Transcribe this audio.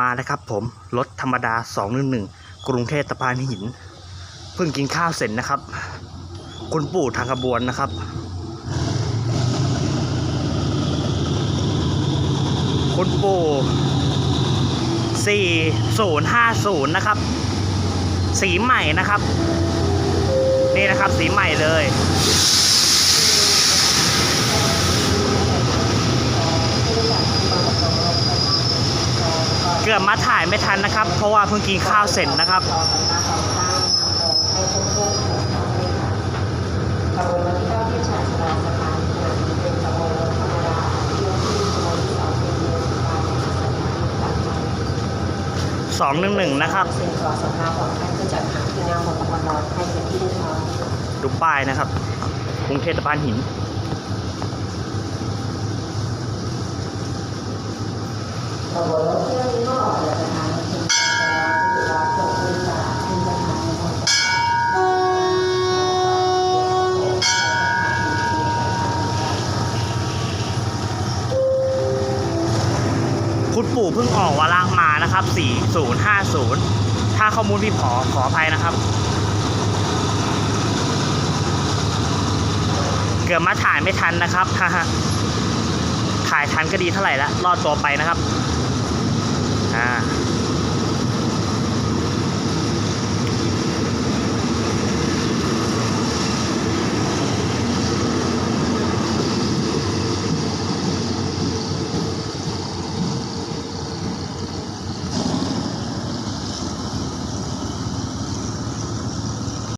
มาแล้วครับผม รถธรรมดา 211 กรุงเทพตะพานหิน เพิ่งกินข้าวเสร็จนะครับ คุณปู่ทางขบวนนะครับคุณปู่ 4050 นะครับ สีใหม่นะครับ นี่นะครับสีใหม่เลย เกือบมาถ่ายไม่ทันนะครับ เพราะว่าเพิ่งกินข้าวเสร็จนะครับสองหนึ่งหนึ่งนะครับดูป้ายนะครับกรุงเทพตะพานหินขบวนรถเที่ยวนี้ก็ออกจากสถานีชุมชนไปแล้วที่รับส่งผู้โดยสารขึ้นสถานีขนส่ง คุณ ปู่เพิ่งออกวาระมานะครับ 4050 ถ้าข้อมูลพี่ขอขออภัยนะครับ เกือบมาถ่ายไม่ทันนะครับถ่ายทันก็ดีเท่าไหร่ละรอดตัวไปนะครับ